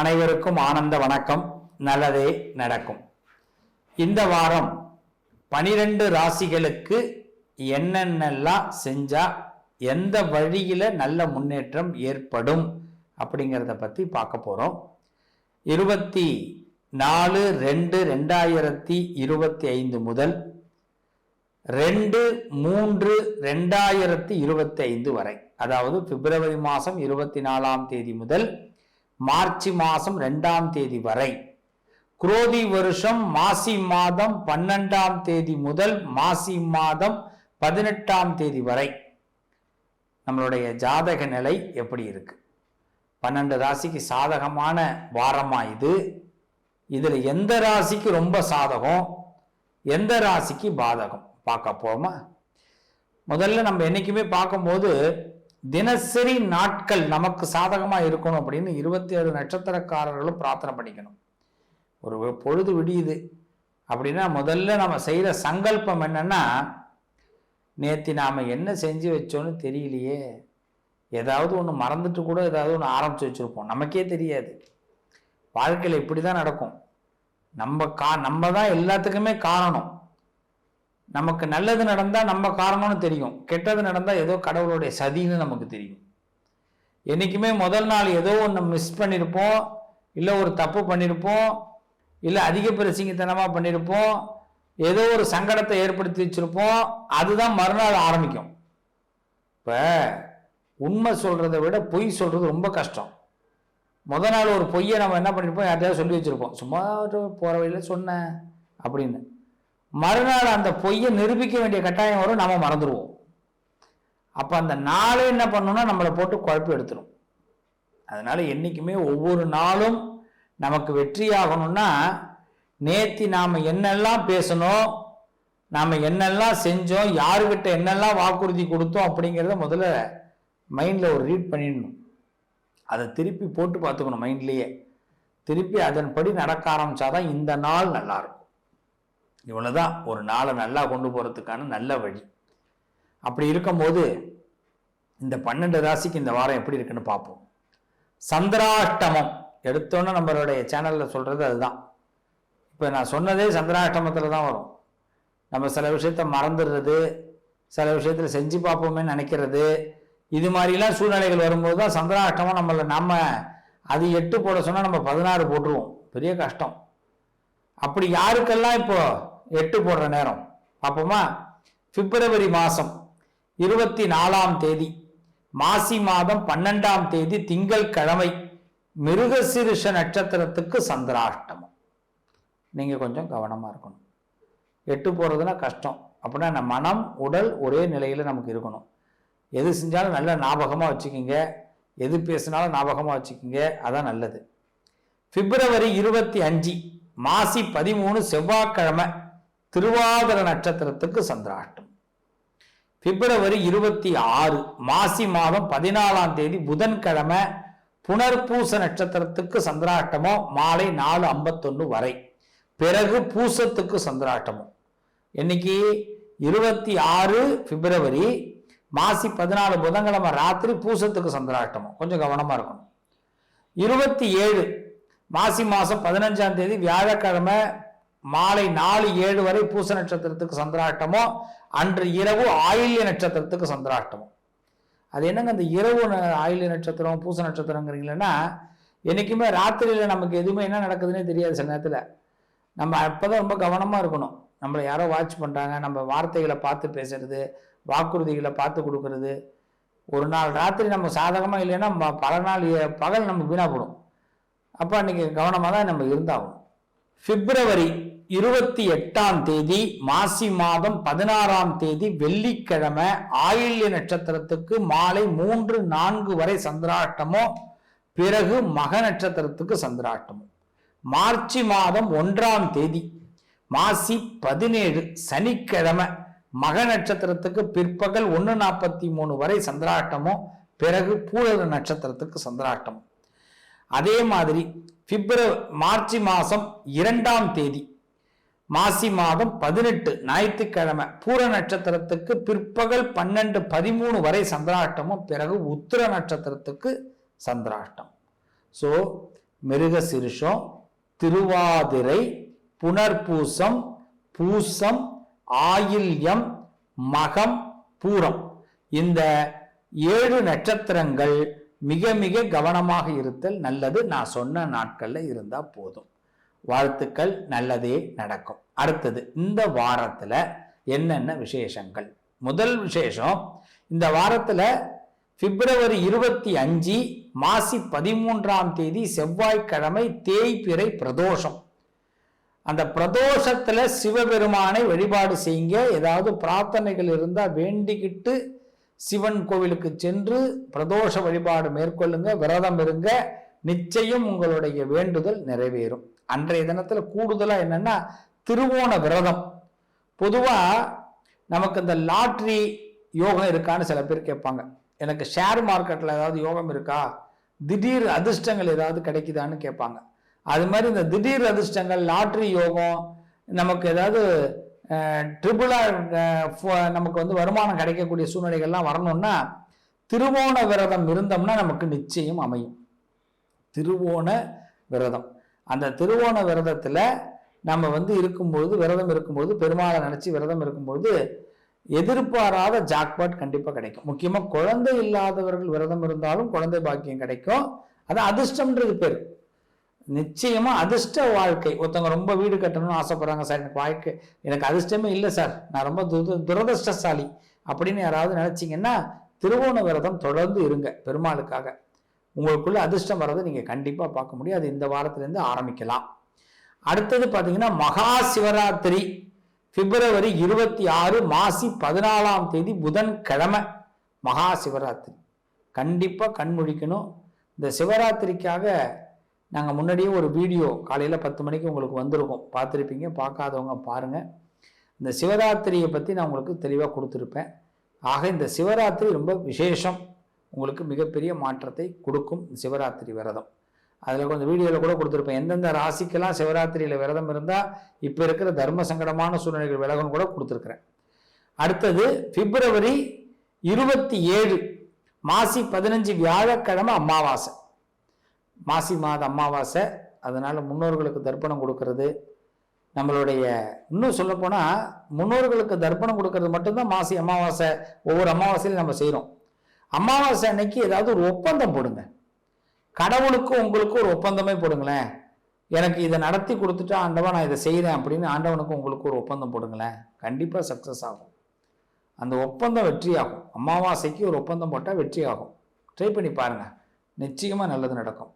அனைவருக்கும் ஆனந்த வணக்கம். நல்லதே நடக்கும். இந்த வாரம் பனிரெண்டு ராசிகளுக்கு என்னென்னலாம் செஞ்சா எந்த வழியில் நல்ல முன்னேற்றம் ஏற்படும் அப்படிங்கிறத பற்றி பார்க்க போகிறோம் இருபத்தி நாலு ரெண்டு ரெண்டாயிரத்தி இருபத்தி ஐந்து முதல் ரெண்டு மூன்று ரெண்டாயிரத்தி இருபத்தி ஐந்து வரை. அதாவது பிப்ரவரி மாதம் இருபத்தி நாலாம் தேதி முதல் மார்ச் மாதம் ரெண்டாம் தேதி வரை. குரோதி வருஷம் மாசி மாதம் பன்னெண்டாம் தேதி முதல் மாசி மாதம் பதினெட்டாம் தேதி வரை. நம்மளுடைய ஜாதக நிலை எப்படி இருக்கு? பன்னெண்டு ராசிக்கு சாதகமான வாரமா இது? இதுல எந்த ராசிக்கு ரொம்ப சாதகம்? எந்த ராசிக்கு பாதகம்? பார்க்க போமா முதல்ல நம்ம என்னைக்குமே பார்க்கும்போது தினசரி நாட்கள் நமக்கு சாதகமா இருக்கணும் அப்படின்னு இருபத்தி ஏழு நட்சத்திரக்காரர்களும் பிரார்த்தனை பண்ணிக்கணும். ஒரு பொழுது விடியுது அப்படின்னா முதல்ல நம்ம செய்கிற சங்கல்பம் என்னன்னா நேத்தி நாம என்ன செஞ்சு வச்சோன்னு தெரியலையே. ஏதாவது ஒன்று மறந்துட்டு கூட ஏதாவது ஒன்று ஆரம்பிச்சு வச்சிருப்போம். நமக்கே தெரியாது. வாழ்க்கையில் இப்படி தான் நடக்கும். நம்ம கா நம்ம தான் எல்லாத்துக்குமே காரணம். நமக்கு நல்லது நடந்தால் நம்ம காரணம்னு தெரியும். கெட்டது நடந்தால் ஏதோ கடவுளுடைய சதின்னு நமக்கு தெரியும். என்றைக்குமே முதல் நாள் ஏதோ ஒன்று மிஸ் பண்ணியிருப்போம் இல்லை ஒரு தப்பு பண்ணியிருப்போம் இல்லை அதிக பிரசிங்கத்தனமாக பண்ணியிருப்போம் ஏதோ ஒரு சங்கடத்தை ஏற்படுத்தி வச்சுருப்போம். அதுதான் மறுநாள் ஆரம்பிக்கும். இப்போ உண்மை சொல்கிறத விட பொய் சொல்கிறது ரொம்ப கஷ்டம். முத நாள் ஒரு பொய்யை நம்ம என்ன பண்ணியிருப்போம் யார்ட்டையாவது சொல்லி வச்சுருப்போம். சும்மா போகிற வழியில் சொன்னேன் அப்படின்னு. மறுநாள் அந்த பொய்யை நிரூபிக்க வேண்டிய கட்டாயம் வரும் நம்ம மறந்துடுவோம். அப்போ அந்த நாளே என்ன பண்ணணும்னா நம்மளை போட்டு குழப்பி எடுத்துரும். அதனால என்றைக்குமே ஒவ்வொரு நாளும் நமக்கு வெற்றியாகணும்னா நேத்தி நாம் என்னெல்லாம் பேசணும் நாம் என்னெல்லாம் செஞ்சோம் யாருக்கிட்ட என்னெல்லாம் வாக்குறுதி கொடுத்தோம் அப்படிங்கிறத முதல்ல மைண்டில் ஒரு ரீட் பண்ணிடணும். அதை திருப்பி போட்டு பார்த்துக்கணும் மைண்ட்லேயே. திருப்பி அதன்படி நடக்க ஆரம்பிச்சாதான் இந்த நாள் நல்லாயிருக்கும் இவ்வளோ தான் ஒரு நாளை நல்லா கொண்டு போகிறதுக்கான நல்ல வழி. அப்படி இருக்கும்போது இந்த பன்னெண்டு ராசிக்கு இந்த வாரம் எப்படி இருக்குன்னு பார்ப்போம். சந்திராஷ்டமம். எடுத்தோன்னே நம்மளுடைய சேனலில் சொல்கிறது அதுதான். இப்போ நான் சொன்னதே சந்திராஷ்டமத்தில் தான் வரும். நம்ம சில விஷயத்த மறந்துடுறது சில விஷயத்தில் செஞ்சு பார்ப்போமே நினைக்கிறது இது மாதிரிலாம் சூழ்நிலைகள் வரும்போது தான் சந்திராஷ்டமம் நம்மளை நம்ம அது எட்டு போட சொன்னால் நம்ம பதினாறு போட்டுருவோம். பெரிய கஷ்டம். அப்படி யாருக்கெல்லாம் இப்போது எட்டு போடுற நேரம். அப்போமா பிப்ரவரி மாதம் இருபத்தி நாலாம் தேதி மாசி மாதம் பன்னெண்டாம் தேதி திங்கள் கிழமை மிருகசிருஷ நட்சத்திரத்துக்கு சந்திராஷ்டமம். நீங்கள் கொஞ்சம் கவனமாக இருக்கணும். எட்டு போகிறதுனா கஷ்டம். அப்படின்னா நம்ம மனம் உடல் ஒரே நிலையில் நமக்கு இருக்கணும். எது செஞ்சாலும் நல்ல ஞாபகமாக வச்சுக்கிங்க. எது பேசினாலும் ஞாபகமாக வச்சுக்கிங்க. அதான் நல்லது. பிப்ரவரி இருபத்தி அஞ்சு மாசி பதிமூணு செவ்வாய்க்கிழமை திருவாதிர நட்சத்திரத்துக்கு சந்திராஷ்டம் பிப்ரவரி இருபத்தி ஆறு மாசி மாதம் பதினாலாம் தேதி புதன்கிழமை புனர்பூச நட்சத்திரத்துக்கு சந்திராஷ்டமோ மாலை நாலு ஐம்பத்தொன்று வரை. பிறகு பூசத்துக்கு சந்திராஷ்டமம் இன்னைக்கு இருபத்தி ஆறு பிப்ரவரி மாசி பதினாலு புதன்கிழமை ராத்திரி பூசத்துக்கு சந்திராஷ்டமம் கொஞ்சம் கவனமாக இருக்கணும். இருபத்தி ஏழு மாசி மாதம் பதினஞ்சாம் தேதி வியாழக்கிழமை மாலை நாலு ஏழு வரை பூச நட்சத்திரத்துக்கு சந்திராட்டமோ அன்று இரவு ஆயில்ய நட்சத்திரத்துக்கு சந்திராட்டமோ. அது என்னங்க அந்த இரவு ந- ஆயில்ய நட்சத்திரம் பூச நட்சத்திரங்கிறீங்களன்னா என்றைக்குமே ராத்திரியில் நமக்கு எதுவுமே என்ன நடக்குதுன்னே தெரியாது சில நேரத்தில். நம்ம அப்பதான் ரொம்ப கவனமாக இருக்கணும். நம்மளை யாரோ வாட்ச் பண்ணுறாங்க நம்ம வார்த்தைகளை பார்த்து பேசுறது வாக்குறுதிகளை பார்த்து கொடுக்கறது. ஒரு நாள் ராத்திரி நம்ம சாதகமாக இல்லைன்னா பல நாள் பகல் நம்ம வீணாப்படும் அப்போ அன்றைக்கி கவனமாக தான் நம்ம இருந்தாகணும். பிப்ரவரி இருபத்தி எட்டாம் தேதி மாசி மாதம் பதினாறாம் தேதி வெள்ளிக்கிழமை ஆயில்ய நட்சத்திரத்துக்கு மாலை மூன்று நான்கு வரை சந்திராட்டமோ பிறகு மக நட்சத்திரத்துக்கு சந்திராட்டமோ மார்ச் மாதம் ஒன்றாம் தேதி மாசி பதினேழு சனிக்கிழமை மக நட்சத்திரத்துக்கு பிற்பகல் ஒன்று நாற்பத்தி மூணு வரை சந்திராட்டமோ பிறகு பூரக நட்சத்திரத்துக்கு சந்திராட்டம் அதே மாதிரி பிப்ரவரி மார்ச் மாதம் இரண்டாம் தேதி மாசி மாதம் பதினெட்டு ஞாயிற்றுக்கிழமை பூர நட்சத்திரத்துக்கு பிற்பகல் பன்னெண்டு பதிமூணு வரை சந்திராஷ்டமும் பிறகு உத்திர நட்சத்திரத்துக்கு சந்திராஷ்டம் ஸோ மிருக சிறுஷம் திருவாதிரை புனர்பூசம் பூசம் ஆயில்யம் மகம் பூரம். இந்த ஏழு நட்சத்திரங்கள் மிக மிக கவனமாக இருத்தல் நல்லது. நான் சொன்ன நாட்களில் இருந்தால் போதும். வாழ்த்துக்கள் நல்லதே நடக்கும். அடுத்தது இந்த வாரத்தில் என்னென்ன விசேஷங்கள்? முதல் விசேஷம் இந்த வாரத்தில் பிப்ரவரி இருபத்தி அஞ்சு மாசி பதிமூன்றாம் தேதி செவ்வாய்க்கிழமை தேய்பிறை பிரதோஷம். அந்த பிரதோஷத்தில் சிவபெருமானை வழிபாடு செய்யுங்க. ஏதாவது பிரார்த்தனைகள் இருந்தால் வேண்டிக்கிட்டு சிவன் கோவிலுக்கு சென்று பிரதோஷ வழிபாடு மேற்கொள்ளுங்க விரதம் இருங்க. நிச்சயம் உங்களுடைய வேண்டுதல் நிறைவேறும். அன்றைய தினத்தில் கூடுதலாக என்னென்னா திருவோண விரதம். பொதுவாக நமக்கு இந்த லாட்ரி யோகம் இருக்கான்னு சில பேர் கேட்பாங்க. எனக்கு ஷேர் மார்க்கெட்டில் ஏதாவது யோகம் இருக்கா? திடீர் அதிர்ஷ்டங்கள் ஏதாவது கிடைக்குதான்னு கேட்பாங்க. அது மாதிரி இந்த திடீர் அதிர்ஷ்டங்கள் லாட்ரி யோகம் நமக்கு ஏதாவது ட்ரிபிளாக நமக்கு வந்து வருமானம் கிடைக்கக்கூடிய சூழ்நிலைகள்லாம் வரணும்னா திருவோண விரதம் இருந்தோம்னா நமக்கு நிச்சயம் அமையும். திருவோண விரதம். அந்த திருவோண விரதத்தில் நம்ம வந்து இருக்கும்பொழுது விரதம் இருக்கும்போது பெருமாளை நினச்சி விரதம் இருக்கும்போது எதிர்பாராத ஜாக்பாட் கண்டிப்பாக கிடைக்கும். முக்கியமாக குழந்தை இல்லாதவர்கள் விரதம் இருந்தாலும் குழந்தை பாக்கியம் கிடைக்கும். அது அதிர்ஷ்டம்ன்றது பேர். நிச்சயமாக அதிர்ஷ்ட வாழ்க்கை. ஒருத்தவங்க ரொம்ப வீடு கட்டணும்னு ஆசைப்படுறாங்க சார் எனக்கு வாழ்க்கை எனக்கு அதிர்ஷ்டமே இல்லை சார். நான் ரொம்ப துர துரதிருஷ்டசாலி. அப்படின்னு யாராவது நினச்சிங்கன்னா திருவோண விரதம் தொடர்ந்து இருங்க பெருமாளுக்காக. உங்களுக்குள்ள அதிர்ஷ்டம் வர்றதை நீங்கள் கண்டிப்பாக பார்க்க முடியும். அது இந்த வாரத்திலேருந்து ஆரம்பிக்கலாம். அடுத்தது பார்த்தீங்கன்னா மகா சிவராத்திரி பிப்ரவரி இருபத்தி ஆறு மாசி பதினாலாம் தேதி புதன்கிழமை மகா சிவராத்திரி. கண்டிப்பாக கண் முழிக்கணும். இந்த சிவராத்திரிக்காக நாங்கள் முன்னாடியே ஒரு வீடியோ காலையில் பத்து மணிக்கு உங்களுக்கு வந்திருக்கோம். பார்த்துருப்பீங்க பார்க்காதவங்க பாருங்கள் இந்த சிவராத்திரியை பற்றி நான் உங்களுக்கு தெளிவாக கொடுத்துருப்பேன். ஆக இந்த சிவராத்திரி ரொம்ப விசேஷம். உங்களுக்கு மிகப்பெரிய மாற்றத்தை கொடுக்கும் சிவராத்திரி விரதம். அதில் கொஞ்சம் வீடியோவில் கூட கொடுத்துருப்பேன். எந்தெந்த ராசிக்கெல்லாம் சிவராத்திரியில் விரதம் இருந்தால் இப்போ இருக்கிற தர்ம சங்கடமான சூழ்நிலைகள் விலகும் கூட கொடுத்துருக்குறேன். அடுத்தது பிப்ரவரி இருபத்தி ஏழு மாசி பதினஞ்சு வியாழக்கிழமை அமாவாசை. மாசி மாத அமாவாசை அதனால் முன்னோர்களுக்கு தர்ப்பணம் கொடுக்கறது. நம்மளுடைய இன்னும் சொல்லப்போனால் முன்னோர்களுக்கு தர்ப்பணம் கொடுக்கறது மட்டும்தான் மாசி அமாவாசை. ஒவ்வொரு அமாவாசையிலும் நம்ம செய்கிறோம் அமாவாசை அன்னைக்கு ஏதாவது ஒரு ஒப்பந்தம் போடுங்க. கடவுளுக்கும் உங்களுக்கும் ஒரு ஒப்பந்தமே போடுங்களேன். எனக்கு இதை நடத்தி கொடுத்துட்டு ஆண்டவா நான் இதை செய்கிறேன் அப்படின்னு ஆண்டவனுக்கும் உங்களுக்கு ஒரு ஒப்பந்தம் போடுங்களேன். கண்டிப்பாக சக்ஸஸ் ஆகும். அந்த ஒப்பந்தம் வெற்றி ஆகும் அமாவாசைக்கு ஒரு ஒப்பந்தம் போட்டால் வெற்றி ஆகும் ட்ரை பண்ணி பாருங்கள் நிச்சயமாக நல்லது நடக்கும்.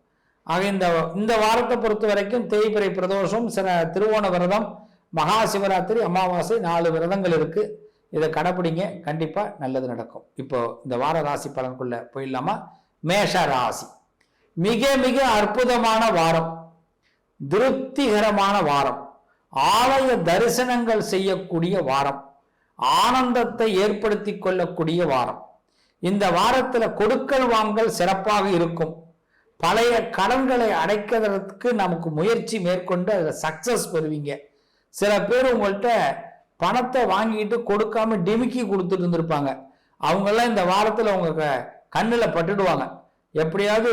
ஆக இந்த இந்த வாரத்தை பொறுத்த வரைக்கும் தேய்பிரை பிரதோஷம் சில திருவோண விரதம் மகா சிவராத்திரி அமாவாசை நாலு விரதங்கள் இருக்குது இதை கடைப்பிடிங்க. கண்டிப்பாக நல்லது நடக்கும். இப்போ இந்த வார ராசி பலனுக்குள்ள போயிடலாமா? மேஷ ராசி. மிக மிக அற்புதமான வாரம். திருப்திகரமான வாரம். ஆலய தரிசனங்கள் செய்யக்கூடிய வாரம். ஆனந்தத்தை ஏற்படுத்தி கொள்ளக்கூடிய வாரம். இந்த வாரத்தில் கொடுக்கல் வாங்கல் சிறப்பாக இருக்கும். பழைய கடன்களை அடைக்கிறதுக்கு நமக்கு முயற்சி மேற்கொண்டு அதில் சக்சஸ் பெறுவீங்க. சில பேர் உங்கள்கிட்ட பணத்தை வாங்கிட்டு கொடுக்காம டிமிக்கி கொடுத்துட்டு இருந்திருப்பாங்க. அவங்கெல்லாம் இந்த வாரத்தில் அவங்க கண்ணில் பட்டுடுவாங்க. எப்படியாவது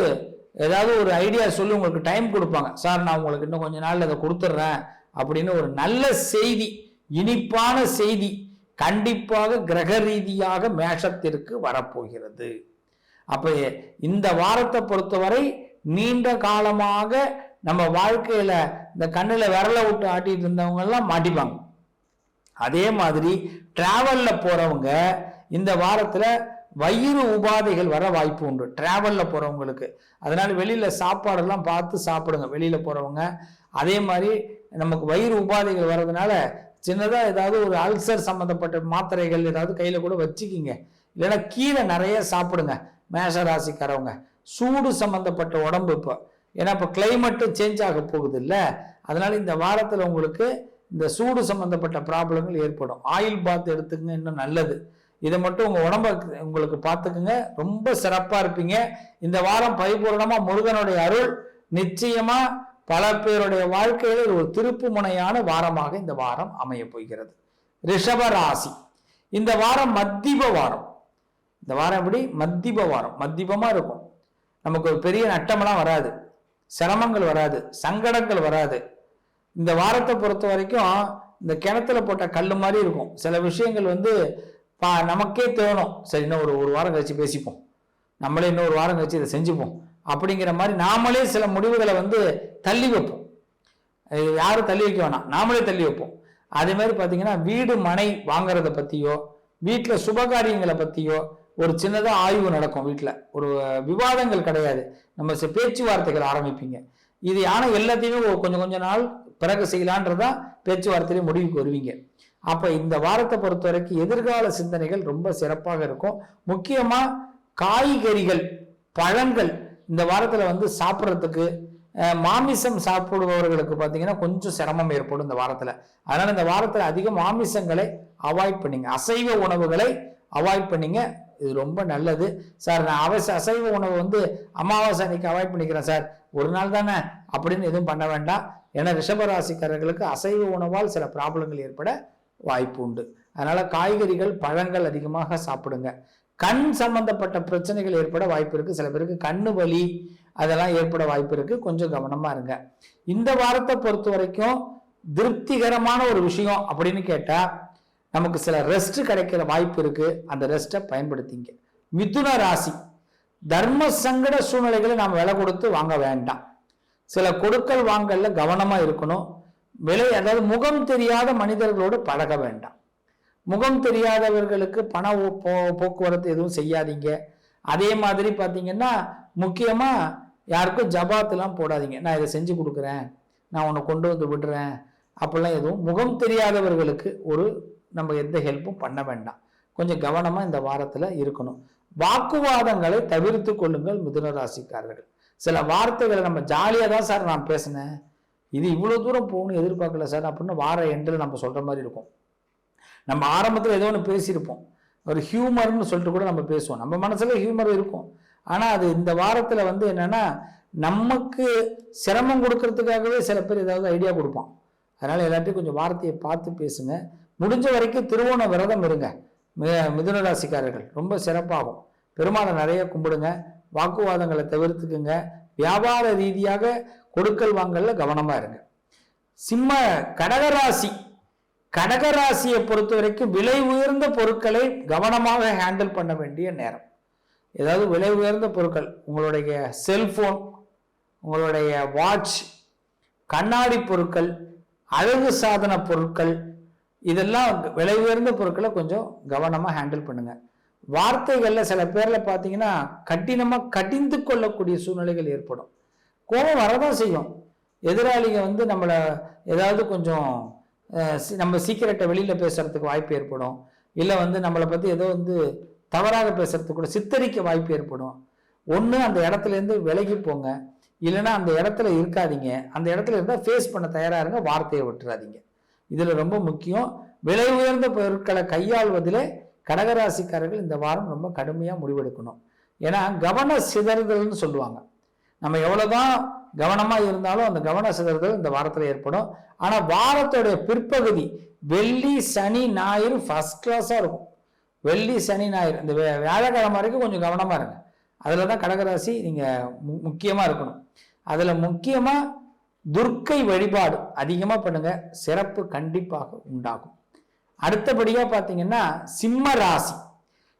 ஏதாவது ஒரு ஐடியா சொல்லி உங்களுக்கு டைம் கொடுப்பாங்க. சார் நான் உங்களுக்கு இன்னும் கொஞ்ச நாள் அதை கொடுத்துட்றேன். அப்படின்னு ஒரு நல்ல செய்தி இனிப்பான செய்தி கண்டிப்பாக கிரக ரீதியாக மேஷத்திற்கு வரப்போகிறது. அப்போ இந்த வாரத்தை பொறுத்தவரை நீண்ட காலமாக நம்ம வாழ்க்கையில் இந்த கண்ணில் விரலை விட்டு ஆட்டிட்டு இருந்தவங்கெல்லாம் மாட்டிப்பாங்க. அதே மாதிரி டிராவலில் போகிறவங்க இந்த வாரத்தில் வயிறு உபாதைகள் வர வாய்ப்பு உண்டு. டிராவலில் போகிறவங்களுக்கு அதனால் வெளியில் சாப்பாடெல்லாம் பார்த்து சாப்பிடுங்க. வெளியில் போகிறவங்க அதே மாதிரி நமக்கு வயிறு உபாதைகள் வர்றதுனால சின்னதாக ஏதாவது ஒரு அல்சர் சம்மந்தப்பட்ட மாத்திரைகள் ஏதாவது கையில் கூட வச்சுக்கிங்க. இல்லைன்னா கீரை நிறைய சாப்பிடுங்க. மேஷ ராசிக்காரவங்க. சூடு சம்மந்தப்பட்ட உடம்பு இப்போ. ஏன்னா இப்போ கிளைமேட்டும் சேஞ்ச் ஆக போகுது இல்லை. அதனால் இந்த வாரத்தில் உங்களுக்கு இந்த சூடு சம்பந்தப்பட்ட ப்ராப்ளங்கள் ஏற்படும். ஆயில் பாத் எடுத்துக்கங்க இன்னும் நல்லது. இதை மட்டும் உங்கள் உடம்ப உங்களுக்கு பார்த்துக்குங்க. ரொம்ப சிறப்பாக இருப்பீங்க. இந்த வாரம் பரிபூர்ணமாக முருகனுடைய அருள். நிச்சயமாக பல பேருடைய வாழ்க்கையில் ஒரு திருப்பு முனையான வாரமாக இந்த வாரம் அமைய போகிறது. ரிஷப ராசி இந்த வாரம் மத்திப வாரம். இந்த வாரம் எப்படி? மத்திப வாரம். மத்திபமாக இருக்கும். நமக்கு ஒரு பெரிய நட்டமெல்லாம் வராது. சிரமங்கள் வராது. சங்கடங்கள் வராது. இந்த வாரத்தை பொறுத்த வரைக்கும் இந்த கிணத்துல போட்ட கல் மாதிரி இருக்கும். சில விஷயங்கள் வந்து பா நமக்கே தோணும் சரி இன்னும் ஒரு ஒரு வாரம் கழிச்சு பேசிப்போம். நம்மளே இன்னும் ஒரு வாரம் கழிச்சு இதை செஞ்சுப்போம். அப்படிங்கிற மாதிரி நாமளே சில முடிவுகளை வந்து தள்ளி வைப்போம். யாரும் தள்ளி வைக்க வேணாம். நாமளே தள்ளி வைப்போம். அதே மாதிரி பார்த்தீங்கன்னா வீடு மனை வாங்குறத பற்றியோ வீட்டில் சுபகாரியங்களை பற்றியோ ஒரு சின்னதாக ஆய்வு நடக்கும் வீட்டில் ஒரு விவாதங்கள் கிடையாது. நம்ம பேச்சுவார்த்தைகள் ஆரம்பிப்பீங்க. இது ஆனால் எல்லாத்தையுமே கொஞ்சம் கொஞ்ச நாள் பிறகு செய்யலான்றதா பேச்சுவார்த்தையில முடிவுக்கு வருவீங்க அப்போ இந்த வாரத்தை பொறுத்த வரைக்கும் எதிர்கால சிந்தனைகள் ரொம்ப சிறப்பாக இருக்கும். முக்கியமாக காய்கறிகள் பழங்கள் இந்த வாரத்தில் வந்து சாப்பிட்றதுக்கு மாமிசம் சாப்பிடுபவர்களுக்கு பார்த்தீங்கன்னா கொஞ்சம் சிரமம் ஏற்படும் இந்த வாரத்தில். அதனால் இந்த வாரத்தில் அதிக மாமிசங்களை அவாய்ட் பண்ணிங்க. அசைவ உணவுகளை அவாய்ட் பண்ணிங்க. இது ரொம்ப நல்லது. சார் நான் அவச அசைவ உணவு வந்து அமாவாசை அன்னைக்கு அவாய்ட் பண்ணிக்கிறேன் சார். ஒரு நாள் தானே அப்படின்னு எதுவும் பண்ண வேண்டாம். ஏன்னா ரிஷபராசிக்காரர்களுக்கு அசைவ உணவால் சில ப்ராப்ளங்கள் ஏற்பட வாய்ப்பு உண்டு. அதனால் காய்கறிகள் பழங்கள் அதிகமாக சாப்பிடுங்க. கண் சம்பந்தப்பட்ட பிரச்சனைகள் ஏற்பட வாய்ப்பு இருக்குது சில பேருக்கு கண்ணு வலி அதெல்லாம் ஏற்பட வாய்ப்பு இருக்குது கொஞ்சம் கவனமாக இருங்க. இந்த வாரத்தை பொறுத்த வரைக்கும் திருப்திகரமான ஒரு விஷயம் அப்படின்னு கேட்டால் நமக்கு சில ரெஸ்ட் கிடைக்கிற வாய்ப்பு இருக்குது அந்த ரெஸ்ட்டை பயன்படுத்திங்க. மிதுன ராசி. தர்ம சங்கட சூழ்நிலைகளை நாம் விலை கொடுத்து வாங்க வேண்டாம். சில கொடுக்கல் வாங்கல்ல கவனமா இருக்கணும். விலை அதாவது முகம் தெரியாத மனிதர்களோடு பழக வேண்டாம். முகம் தெரியாதவர்களுக்கு பண போ- போக்குவரத்து எதுவும் செய்யாதீங்க. அதே மாதிரி பார்த்தீங்கன்னா முக்கியமாக யாருக்கும் ஜபாத்துலாம் போடாதீங்க. நான் இதை செஞ்சு கொடுக்குறேன். நான் உன்னை கொண்டு வந்து விடுறேன். அப்படிலாம் எதுவும் முகம் தெரியாதவர்களுக்கு ஒரு நம்ம எந்த ஹெல்ப்பும் பண்ண வேண்டாம். கொஞ்சம் கவனமாக இந்த வாரத்தில் இருக்கணும். வாக்குவாதங்களை தவிர்த்து கொள்ளுங்கள் மிதுன ராசிக்காரர்கள் சில வார்த்தைகளை நம்ம ஜாலியாக தான் சார் நான் பேசினேன். இது இவ்வளோ தூரம் போகணும்னு எதிர்பார்க்கல சார். அப்படின்னு வார எண்டில் நம்ம சொல்கிற மாதிரி இருக்கும். நம்ம ஆரம்பத்தில் ஏதோ ஒன்று பேசியிருப்போம். ஒரு ஹியூமர்னு சொல்லிட்டு கூட நம்ம பேசுவோம். நம்ம மனசில் ஹியூமர் இருக்கும். ஆனால் அது இந்த வாரத்தில் வந்து என்னென்னா நமக்கு சிரமம் கொடுக்கறதுக்காகவே சில பேர் ஏதாவது ஐடியா கொடுப்பான். அதனால் எல்லாத்தையும் கொஞ்சம் வார்த்தையை பார்த்து பேசுங்க. முடிஞ்ச வரைக்கும் திருவோண விரதம் இருங்க. மி- மிதுன ராசிக்காரர்கள் ரொம்ப சிறப்பாகும். பெருமாளை நிறைய கும்பிடுங்க. வாக்குவாதங்களை தவிர்த்துக்குங்க. வியாபார ரீதியாக கொடுக்கல் வாங்கல கவனமா இருங்க. சிம்ம கடகராசி. கடகராசியை பொறுத்த வரைக்கும் விலை உயர்ந்த பொருட்களை கவனமாக ஹேண்டில் பண்ண வேண்டிய நேரம். ஏதாவது விலை உயர்ந்த பொருட்கள் உங்களுடைய செல்போன் உங்களுடைய வாட்ச் கண்ணாடி பொருட்கள் அழகு சாதன பொருட்கள் இதெல்லாம் விலை உயர்ந்த பொருட்களை கொஞ்சம் கவனமாக ஹேண்டில் பண்ணுங்கள் வார்த்தைகளில் சில பேரில் பார்த்தீங்கன்னா கடினமாக கடிந்து கொள்ளக்கூடிய சூழ்நிலைகள் ஏற்படும். கோபம் வரதான் செய்யும். எதிராளிங்க வந்து நம்மளை ஏதாவது கொஞ்சம் நம்ம சீக்கிரட்டை வெளியில் பேசுறதுக்கு வாய்ப்பு ஏற்படும். இல்லை வந்து நம்மளை பற்றி ஏதோ வந்து தவறாக பேசுறதுக்கு கூட சித்தரிக்க வாய்ப்பு ஏற்படும். ஒன்று அந்த இடத்துல இருந்து விலகி போங்க. இல்லைன்னா அந்த இடத்துல இருக்காதீங்க. அந்த இடத்துல இருந்தால் ஃபேஸ் பண்ண தயாராக இருங்க வார்த்தையை விட்டுறாதீங்க. இதில் ரொம்ப முக்கியம். விலை உயர்ந்த பொருட்களை கையாள்வதிலே கடகராசிக்காரர்கள் இந்த வாரம் ரொம்ப கடுமையாக முடிவெடுக்கணும். ஏன்னா கவன சிதறுதல்னு சொல்லுவாங்க. நம்ம எவ்வளோதான் கவனமாக இருந்தாலும் அந்த கவன சிதறுதல் இந்த வாரத்தில் ஏற்படும். ஆனால் வாரத்தோடைய பிற்பகுதி வெள்ளி சனி ஞாயிறு ஃபர்ஸ்ட் கிளாஸாக இருக்கும். வெள்ளி சனி ஞாயிறு. இந்த வியாழக்கிழமை வரைக்கும் கொஞ்சம் கவனமாக இருங்க. அதில் தான் கடகராசி நீங்கள் மு- முக்கியமாக இருக்கணும். அதில் முக்கியமாக துர்க்கை வழிபாடு அதிகமாக பண்ணுங்கள் சிறப்பு கண்டிப்பாக உண்டாகும். அடுத்தபடியாக பார்த்தீங்கன்னா சிம்ம ராசி.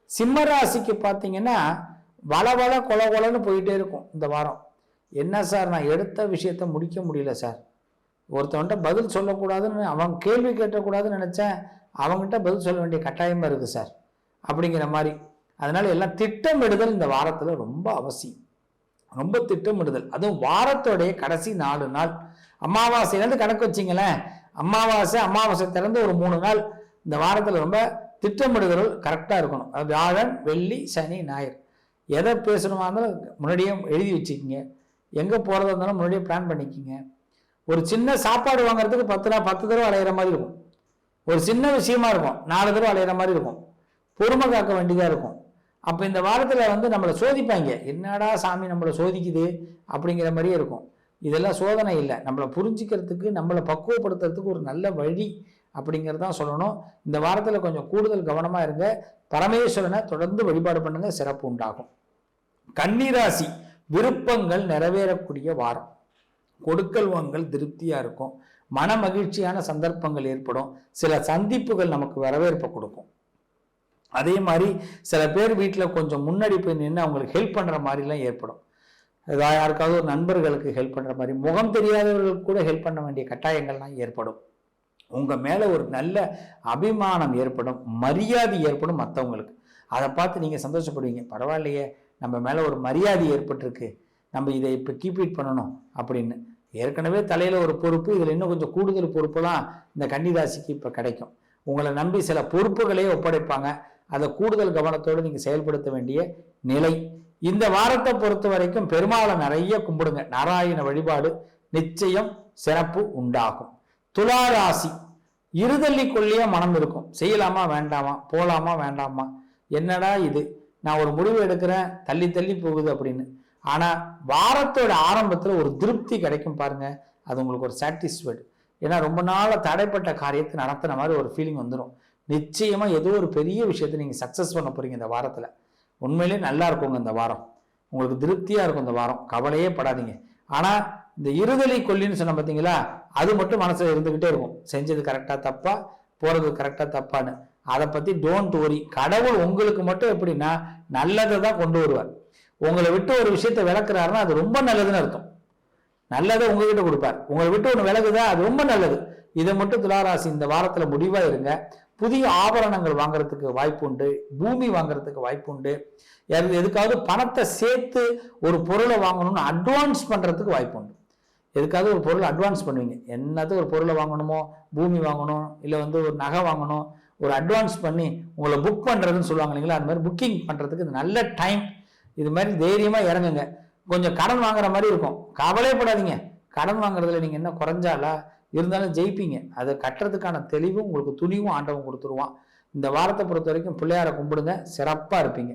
சிம்ம ராசிக்கு பார்த்தீங்கன்னா வள வள கொல கொலன்னு போயிட்டே இருக்கும் இந்த வாரம். என்ன சார் நான் எடுத்த விஷயத்த முடிக்க முடியல சார். ஒருத்தவன்கிட்ட பதில் சொல்லக்கூடாதுன்னு அவன் கேள்வி கேட்டக்கூடாதுன்னு நினச்சேன் அவங்ககிட்ட பதில் சொல்ல வேண்டிய கட்டாயமாக இருக்குது சார். அப்படிங்கிற மாதிரி. அதனால் எல்லாம் திட்டமிடுதல் இந்த வாரத்தில் ரொம்ப அவசியம். ரொம்ப திட்டமிடுதல். அதுவும் வாரத்தோடைய கடைசி நாலு நாள். அமாவாசையிலேருந்து கணக்கு வச்சிங்களேன். அமாவாசை அமாவாசை திறந்து ஒரு மூணு நாள். இந்த வாரத்தில் ரொம்ப திட்டமிடுதல் கரெக்டாக இருக்கணும். அது வியாழன் வெள்ளி சனி ஞாயிறு. எதை பேசணுமா இருந்தாலும் முன்னாடியே எழுதி வச்சுக்கிங்க. எங்கே போகிறதா இருந்தாலும் முன்னாடியே பிளான் பண்ணிக்கிங்க. ஒரு சின்ன சாப்பாடு வாங்குறதுக்கு பத்து நாள் பத்து தடவை அலையிற மாதிரி இருக்கும். ஒரு சின்ன விஷயமா இருக்கும். நாலு தடவை அலையிற மாதிரி இருக்கும். பொறுமை காக்க வேண்டியதாக இருக்கும். அப்போ இந்த வாரத்தில் வந்து நம்மளை சோதிப்பாங்க. என்னடா சாமி நம்மளை சோதிக்குது? அப்படிங்கிற மாதிரியே இருக்கும். இதெல்லாம் சோதனை இல்லை. நம்மளை புரிஞ்சுக்கிறதுக்கு நம்மளை பக்குவப்படுத்துறதுக்கு ஒரு நல்ல வழி அப்படிங்கிறதான் சொல்லணும். இந்த வாரத்தில் கொஞ்சம் கூடுதல் கவனமாக இருங்க. பரமேஸ்வரனை தொடர்ந்து வழிபாடு பண்ணுங்க. சிறப்பு உண்டாகும். கன்னிராசி விருப்பங்கள் நிறைவேறக்கூடிய வாரம். கொடுக்கல் வாங்கல் திருப்தியாக இருக்கும். மன மகிழ்ச்சியான சந்தர்ப்பங்கள் ஏற்படும். சில சந்திப்புகள் நமக்கு வரவேற்பை கொடுக்கும். அதே மாதிரி சில பேர் வீட்டில் கொஞ்சம் முன்னாடி போய் நின்று அவங்களுக்கு ஹெல்ப் பண்ணுற மாதிரிலாம் ஏற்படும். ஏதாவது யாருக்காவது ஒரு நண்பர்களுக்கு ஹெல்ப் பண்ணுற மாதிரி முகம் தெரியாதவர்களுக்கு கூட ஹெல்ப் பண்ண வேண்டிய கட்டாயங்கள்லாம் ஏற்படும். உங்கள் மேலே ஒரு நல்ல அபிமானம் ஏற்படும் மரியாதை ஏற்படும் மற்றவங்களுக்கு அதை பார்த்து நீங்கள் சந்தோஷப்படுவீங்க. பரவாயில்லையே நம்ம மேலே ஒரு மரியாதை ஏற்பட்டிருக்கு. நம்ம இதை இப்போ கீப் இட் பண்ணணும் அப்படின்னு. ஏற்கனவே தலையில் ஒரு பொறுப்பு இதில் இன்னும் கொஞ்சம் கூடுதல் பொறுப்புலாம் இந்த கன்னிராசிக்கு இப்போ கிடைக்கும். உங்களை நம்பி சில பொறுப்புகளே ஒப்படைப்பாங்க. அதை கூடுதல் கவனத்தோடு நீங்கள் செயல்படுத்த வேண்டிய நிலை. இந்த வாரத்தை பொறுத்த வரைக்கும் பெருமாளை நிறைய கும்பிடுங்க. நாராயண வழிபாடு நிச்சயம் சிறப்பு உண்டாகும். துலா ராசி கொள்ளிய மனம் இருக்கும். செய்யலாமா வேண்டாமா? போலாமா வேண்டாமா? என்னடா இது? நான் ஒரு முடிவு எடுக்கிறேன். தள்ளி தள்ளி போகுது அப்படின்னு. ஆனா வாரத்தோட ஆரம்பத்துல ஒரு திருப்தி கிடைக்கும் பாருங்க. அது உங்களுக்கு ஒரு சாட்டிஸ்ஃபைடு ஏன்னா ரொம்ப நாளாக தடைப்பட்ட காரியத்தை நடத்துன மாதிரி ஒரு ஃபீலிங் வந்துடும் நிச்சயமா ஏதோ ஒரு பெரிய விஷயத்தை நீங்க சக்சஸ் பண்ண போறீங்க இந்த வாரத்துல. உண்மையிலே நல்லா இருக்குங்க இந்த வாரம். உங்களுக்கு திருப்தியாக இருக்கும் இந்த வாரம். கவலையே படாதீங்க. ஆனால் இந்த இருதலை கொல்லின்னு சொன்ன பார்த்தீங்களா? அது மட்டும் மனசில் இருந்துக்கிட்டே இருக்கும். செஞ்சது கரெக்டாக தப்பா? போகிறது கரெக்டாக தப்பான்னு. அதை பற்றி டோன்ட் ஓரி கடவுள் உங்களுக்கு மட்டும் எப்படின்னா நல்லதை தான் கொண்டு வருவார். உங்களை விட்டு ஒரு விஷயத்த விளக்குறாருன்னா அது ரொம்ப நல்லதுன்னு அர்த்தம். நல்லதை உங்ககிட்ட கொடுப்பார். உங்களை விட்டு ஒன்று விலகுதா அது ரொம்ப நல்லது. இதை மட்டும் துளாராசி இந்த வாரத்தில் முடிவாக இருங்க. புதிய ஆபரணங்கள் வாங்குறதுக்கு வாய்ப்பு உண்டு. பூமி வாங்குறதுக்கு வாய்ப்பு உண்டு. எது- எதுக்காவது பணத்தை சேர்த்து ஒரு பொருளை வாங்கணும்னு அட்வான்ஸ் பண்ணுறதுக்கு வாய்ப்பு உண்டு. எதுக்காவது ஒரு பொருளை அட்வான்ஸ் பண்ணுவீங்க. என்னது ஒரு பொருளை வாங்கணுமோ பூமி வாங்கணும் இல்லை வந்து ஒரு நகை வாங்கணும் ஒரு அட்வான்ஸ் பண்ணி உங்களை புக் பண்ணுறதுன்னு சொல்லுவாங்க இல்லைங்களா? அது மாதிரி புக்கிங் பண்ணுறதுக்கு இது நல்ல டைம் இது மாதிரி தைரியமாக இறங்குங்க. கொஞ்சம் கடன் வாங்குற மாதிரி இருக்கும். கவலைப்படாதீங்க கடன் வாங்குறதுல நீங்கள் என்ன குறைஞ்சாலா? இருந்தாலும் ஜெயிப்பீங்க. அதை கட்டுறதுக்கான தெளிவும் உங்களுக்கு துணிவும் ஆண்டவன் கொடுத்துருவான். இந்த வாரத்தை பொறுத்த வரைக்கும் பிள்ளையாரை கும்பிடுங்க. சிறப்பாக இருப்பீங்க.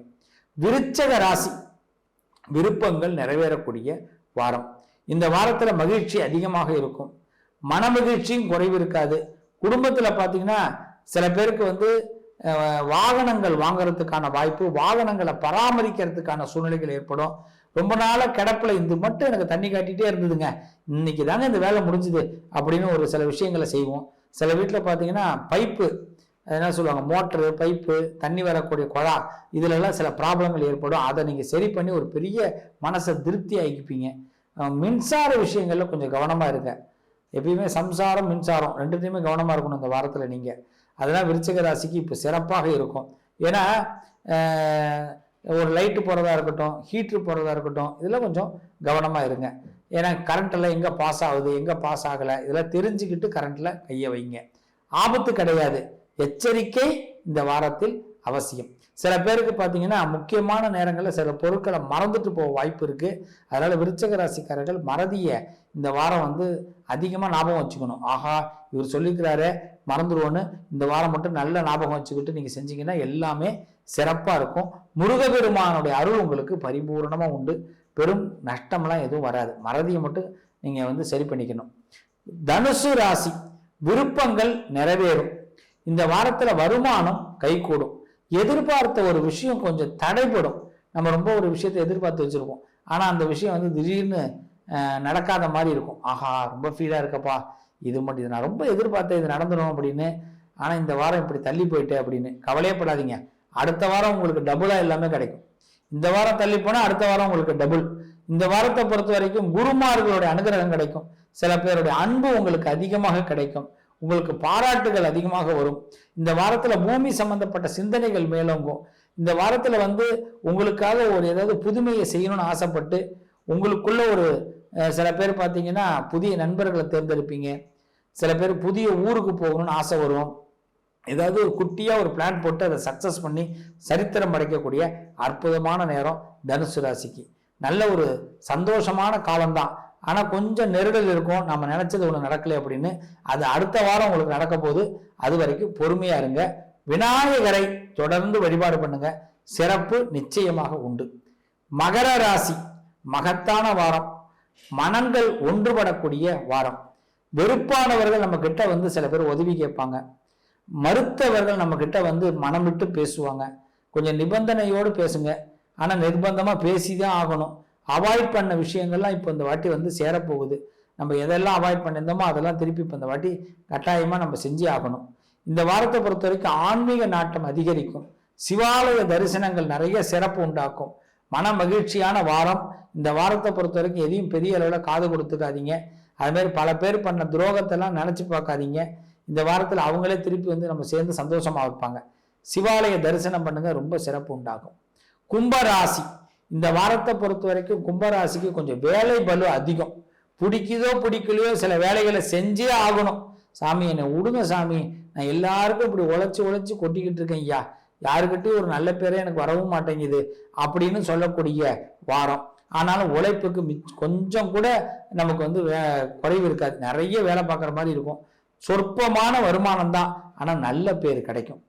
விருச்சக ராசி. விருப்பங்கள் நிறைவேறக்கூடிய வாரம். இந்த வாரத்தில் மகிழ்ச்சி அதிகமாக இருக்கும். மன மகிழ்ச்சியும் குறைவு இருக்காது. குடும்பத்தில் பார்த்தீங்கன்னா சில பேருக்கு வந்து வாகனங்கள் வாங்குறதுக்கான வாய்ப்பு வாகனங்களை பராமரிக்கிறதுக்கான சூழ்நிலைகள் ஏற்படும். ரொம்ப நாளாக கிடப்பில் இது மட்டும் எனக்கு தண்ணி காட்டிகிட்டே இருந்ததுங்க. இன்னைக்கு தாங்க இந்த வேலை முடிஞ்சுது அப்படின்னு ஒரு சில விஷயங்களை செய்வோம். சில வீட்டில் பார்த்தீங்கன்னா பைப்பு என்ன சொல்லுவாங்க மோட்ரு பைப்பு தண்ணி வரக்கூடிய குழா இதுலலாம் சில ப்ராப்ளங்கள் ஏற்படும். அதை நீங்கள் சரி பண்ணி ஒரு பெரிய மனசை திருப்தி ஆகிப்பீங்க மின்சார விஷயங்களில் கொஞ்சம் கவனமாக இருங்க எப்பயுமே சம்சாரம் மின்சாரம் ரெண்டுத்தையுமே கவனமாக இருக்கணும் இந்த வாரத்தில் நீங்கள் அதெல்லாம் விருச்சிக ராசிக்கு இப்போ சிறப்பாக இருக்கும். ஏன்னா ஒரு லைட்டு போகிறதா இருக்கட்டும் ஹீட்ரு போகிறதா இருக்கட்டும் இதெல்லாம் கொஞ்சம் கவனமாக இருங்க. ஏன்னா கரண்ட்டெல்லாம் எங்கே பாஸ் ஆகுது எங்கே பாஸ் ஆகலை இதெல்லாம் தெரிஞ்சுக்கிட்டு கரண்ட்டில் கையை வைங்க. ஆபத்து கிடையாது. எச்சரிக்கை இந்த வாரத்தில் அவசியம். சில பேருக்கு பார்த்தீங்கன்னா முக்கியமான நேரங்களில் சில பொருட்களை மறந்துட்டு போக வாய்ப்பு இருக்குது அதனால் விருச்சக ராசிக்காரர்கள் மறதியை இந்த வாரம் வந்து அதிகமாக ஞாபகம் வச்சுக்கணும். ஆஹா இவர் சொல்லிக்கிறாரே மறந்துடுவோன்னு இந்த வாரம் மட்டும் நல்ல ஞாபகம் வச்சுக்கிட்டு நீங்கள் செஞ்சீங்கன்னா எல்லாமே சிறப்பாக இருக்கும். முருகபெருமானுடைய அருள் உங்களுக்கு பரிபூரணமாக உண்டு. பெரும் நஷ்டம்லாம் எதுவும் வராது. மறதியை மட்டும் நீங்கள் வந்து சரி பண்ணிக்கணும். தனுசு ராசி விருப்பங்கள் நிறைவேறும். இந்த வாரத்தில் வருமானம் கைகூடும். எதிர்பார்த்த ஒரு விஷயம் கொஞ்சம் தடைப்படும் நம்ம ரொம்ப ஒரு விஷயத்தை எதிர்பார்த்து வச்சுருப்போம். ஆனால் அந்த விஷயம் வந்து திடீர்னு நடக்காத மாதிரி இருக்கும். ஆஹா ரொம்ப ஃபீலாக இருக்கப்பா. இது மட்டும் இது நான் ரொம்ப எதிர்பார்த்தேன் இது நடந்துடும் அப்படின்னு. ஆனால் இந்த வாரம் இப்படி தள்ளி போயிட்டு அப்படின்னு. கவலையப்படாதீங்க. அடுத்த வாரம் உங்களுக்கு டபுளாக எல்லாமே கிடைக்கும். இந்த வாரம் தள்ளி போனால் அடுத்த வாரம் உங்களுக்கு டபுள் இந்த வாரத்தை பொறுத்த வரைக்கும் குருமார்களுடைய அனுகிரகம் கிடைக்கும். சில பேருடைய அன்பு உங்களுக்கு அதிகமாக கிடைக்கும். உங்களுக்கு பாராட்டுகள் அதிகமாக வரும். இந்த வாரத்தில் பூமி சம்பந்தப்பட்ட சிந்தனைகள் மேலோங்கும். இந்த வாரத்தில் வந்து உங்களுக்காக ஒரு ஏதாவது புதுமையை செய்யணும்னு ஆசைப்பட்டு உங்களுக்குள்ள ஒரு சில பேர் பார்த்தீங்கன்னா புதிய நண்பர்களை தேர்ந்தெடுப்பீங்க. சில பேர் புதிய ஊருக்கு போகணும்னு ஆசை வரும். ஏதாவது ஒரு குட்டியாக ஒரு பிளான் போட்டு அதை சக்ஸஸ் பண்ணி சரித்திரம் படைக்கக்கூடிய அற்புதமான நேரம் தனுசு ராசிக்கு. நல்ல ஒரு சந்தோஷமான காலம்தான். ஆனால் கொஞ்சம் நெருடல் இருக்கும். நம்ம நினச்சது ஒன்று நடக்கலை அப்படின்னு அது அடுத்த வாரம் உங்களுக்கு நடக்க போகுது. அது வரைக்கும் பொறுமையாக இருங்க. விநாயகரை தொடர்ந்து வழிபாடு பண்ணுங்க. சிறப்பு நிச்சயமாக உண்டு. மகர ராசி மகத்தான வாரம். மனங்கள் ஒன்றுபடக்கூடிய வாரம். வெறுப்பானவர்கள் நம்ம கிட்ட வந்து சில பேர் உதவி கேட்பாங்க. மறுத்தவர்கள் நம்ம கிட்ட வந்து மனம் விட்டு பேசுவாங்க. கொஞ்சம் நிபந்தனையோடு பேசுங்க. நிர்பந்தமாக பேசி தான் ஆகணும். அவாய்ட் பண்ண விஷயங்கள்லாம் இப்போ இந்த வாட்டி வந்து சேரப்போகுது. நம்ம எதெல்லாம் அவாய்ட் பண்ணியிருந்தோமோ அதெல்லாம் திருப்பி இப்போ இந்த வாட்டி கட்டாயமாக நம்ம செஞ்சே ஆகணும். இந்த வாரத்தை பொறுத்த வரைக்கும் ஆன்மீக நாட்டம் அதிகரிக்கும். சிவாலய தரிசனங்கள் நிறைய சிறப்பு உண்டாக்கும். மன மகிழ்ச்சியான வாரம். இந்த வாரத்தை பொறுத்த வரைக்கும் எதையும் பெரிய அளவில் காது கொடுத்துக்காதீங்க. அதுமாரி பல பேர் பண்ண துரோகத்தெல்லாம் நினச்சி பார்க்காதீங்க. இந்த வாரத்தில் அவங்களே திருப்பி வந்து நம்ம சேர்ந்து சந்தோஷமாக வைப்பாங்க. சிவாலய தரிசனம் பண்ணுங்க ரொம்ப சிறப்பு உண்டாகும். கும்பராசி. இந்த வாரத்தை பொறுத்த வரைக்கும் கும்பராசிக்கு கொஞ்சம் வேலை பலு அதிகம். பிடிக்குதோ பிடிக்கலையோ சில வேலைகளை செஞ்சே ஆகணும். சாமி என்னை விடுங்க சாமி. நான் எல்லாருக்கும் இப்படி உழைச்சி உழைச்சி கொட்டிக்கிட்டு இருக்கேன் ஐயா. யாருக்கிட்டையும் ஒரு நல்ல பேரே எனக்கு வரவும் மாட்டேங்குது அப்படின்னு சொல்லக்கூடிய வாரம். ஆனாலும் உழைப்புக்கு மிச் கொஞ்சம் கூட நமக்கு வந்து வே- குறைவு இருக்காது. நிறைய வேலை பார்க்குற மாதிரி இருக்கும். சொற்பமான வருமானம் தான் ஆனால் நல்ல பேர் கிடைக்கும்.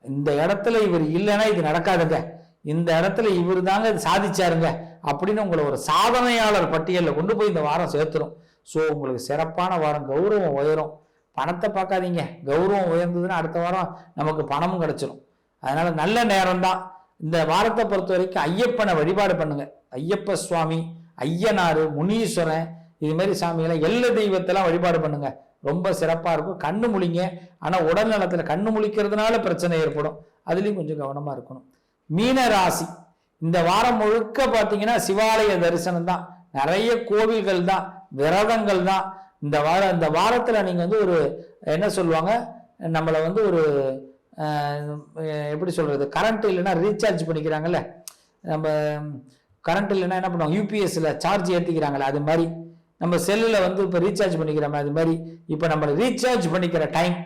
இந்த இடத்துல இவர் இல்லைன்னா இது நடக்காதுங்க. இந்த இடத்துல இவர் தாங்க சாதிச்சாருங்க அப்படின்னு உங்களை ஒரு சாதனையாளர் பட்டியலில் கொண்டு போய் இந்த வாரம் சேர்த்துரும். ஸோ உங்களுக்கு சிறப்பான வாரம் கௌரவம் உயரும். பணத்தை பார்க்காதீங்க. கௌரவம் உயர்ந்ததுன்னா அடுத்த வாரம் நமக்கு பணமும் கிடைச்சிரும். அதனால் நல்ல நேரம் தான் இந்த வாரத்தை பொறுத்த வரைக்கும் ஐயப்பனை வழிபாடு பண்ணுங்க. ஐயப்ப சுவாமி ஐயனார் முனீஸ்வரன் இது மாதிரி சாமிகளை எல்ல தெய்வத்தெல்லாம் வழிபாடு பண்ணுங்க. ரொம்ப சிறப்பாக இருக்கும். கண்ணு முழிங்க. ஆனால் உடல் நலத்தில் கண்ணு முழிக்கிறதுனால பிரச்சனை ஏற்படும். அதுலேயும் கொஞ்சம் கவனமாக இருக்கணும். மீன ராசி இந்த வாரம் முழுக்க பார்த்தீங்கன்னா சிவாலய தரிசனம் தான். நிறைய கோவில்கள் தான் விரதங்கள் தான். இந்த வார இந்த வாரத்தில் நீங்கள் வந்து ஒரு என்ன சொல்லுவாங்க? நம்மளை வந்து ஒரு எப்படி சொல்கிறது கரண்ட் இல்லைன்னா ரீசார்ஜ் பண்ணிக்கிறாங்கல்ல? நம்ம கரண்ட் இல்லைன்னா என்ன பண்ணுவாங்க? யூபிஎஸ்ல சார்ஜ் ஏற்றிக்கிறாங்களே அது மாதிரி. நம்ம செல்லில் வந்து இப்போ ரீசார்ஜ் பண்ணிக்கிறோம் அது மாதிரி. இப்போ நம்மளை ரீசார்ஜ் பண்ணிக்கிற டைம்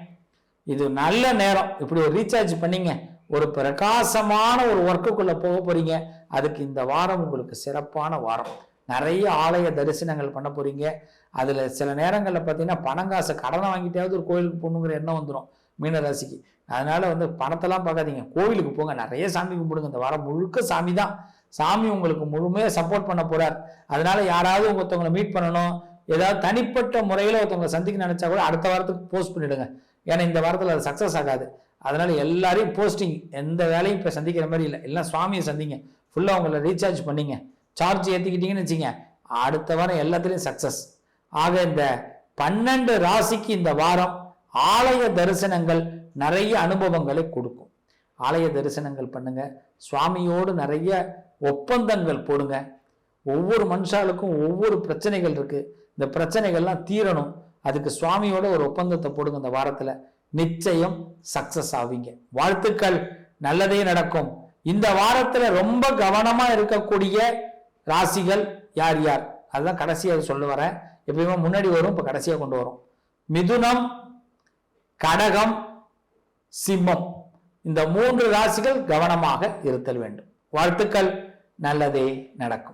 இது நல்ல நேரம். இப்படி ஒரு ரீசார்ஜ் பண்ணிங்க. ஒரு பிரகாசமான ஒரு ஒர்க்குக்குள்ள போக போறீங்க. அதுக்கு இந்த வாரம் உங்களுக்கு சிறப்பான வாரம். நிறைய ஆலய தரிசனங்கள் பண்ண போறீங்க. அதுல சில நேரங்களில் பார்த்தீங்கன்னா பணங்காசை கடனை வாங்கிட்டாவது ஒரு கோயிலுக்கு போகணுங்கிற எண்ணம் வந்துடும் மீனராசிக்கு அதனால வந்து பணத்தெல்லாம் பார்க்காதீங்க. கோவிலுக்கு போங்க. நிறைய சாமி கும்பிடுங்க. இந்த வாரம் முழுக்க சாமி தான். சாமி உங்களுக்கு முழுமையாக சப்போர்ட் பண்ண போறார். அதனால யாராவது ஒருத்தவங்களை மீட் பண்ணணும். ஏதாவது தனிப்பட்ட முறையில் ஒருத்தவங்களை சந்திக்க நினைச்சா கூட அடுத்த வாரத்துக்கு போஸ்ட் பண்ணிடுங்க. ஏன்னா இந்த வாரத்தில் அது சக்ஸஸ் ஆகாது. அதனால எல்லாரையும் போஸ்டிங் எந்த வேலையும் இப்போ சந்திக்கிற மாதிரி இல்லை. எல்லாம் சுவாமியை சந்திங்க. ஃபுல்லாக உங்களை ரீசார்ஜ் பண்ணிங்க. சார்ஜ் ஏற்றிக்கிட்டீங்கன்னு வச்சுங்க. அடுத்த வாரம் எல்லாத்துலேயும் சக்ஸஸ் ஆக இந்த பன்னெண்டு ராசிக்கு இந்த வாரம் ஆலய தரிசனங்கள் நிறைய அனுபவங்களை கொடுக்கும். ஆலய தரிசனங்கள் பண்ணுங்க. சுவாமியோடு நிறைய ஒப்பந்தங்கள் போடுங்க. ஒவ்வொரு மனுஷாளுக்கும் ஒவ்வொரு பிரச்சனைகள் இருக்குது இந்த பிரச்சனைகள்லாம் தீரணும். அதுக்கு சுவாமியோட ஒரு ஒப்பந்தத்தை போடுங்க இந்த வாரத்தில். நிச்சயம் சக்சஸ் ஆவீங்க. வாழ்த்துக்கள். நல்லதே நடக்கும். இந்த வாரத்துல ரொம்ப கவனமா இருக்கக்கூடிய ராசிகள் யார் யார்? அதுதான் கடைசியாக சொல்ல வரேன். எப்பயுமே முன்னாடி வரும் இப்ப கடைசியா கொண்டு வரும். மிதுனம் கடகம் சிம்மம். இந்த மூன்று ராசிகள் கவனமாக இருத்தல் வேண்டும். வாழ்த்துக்கள். நல்லதே நடக்கும்.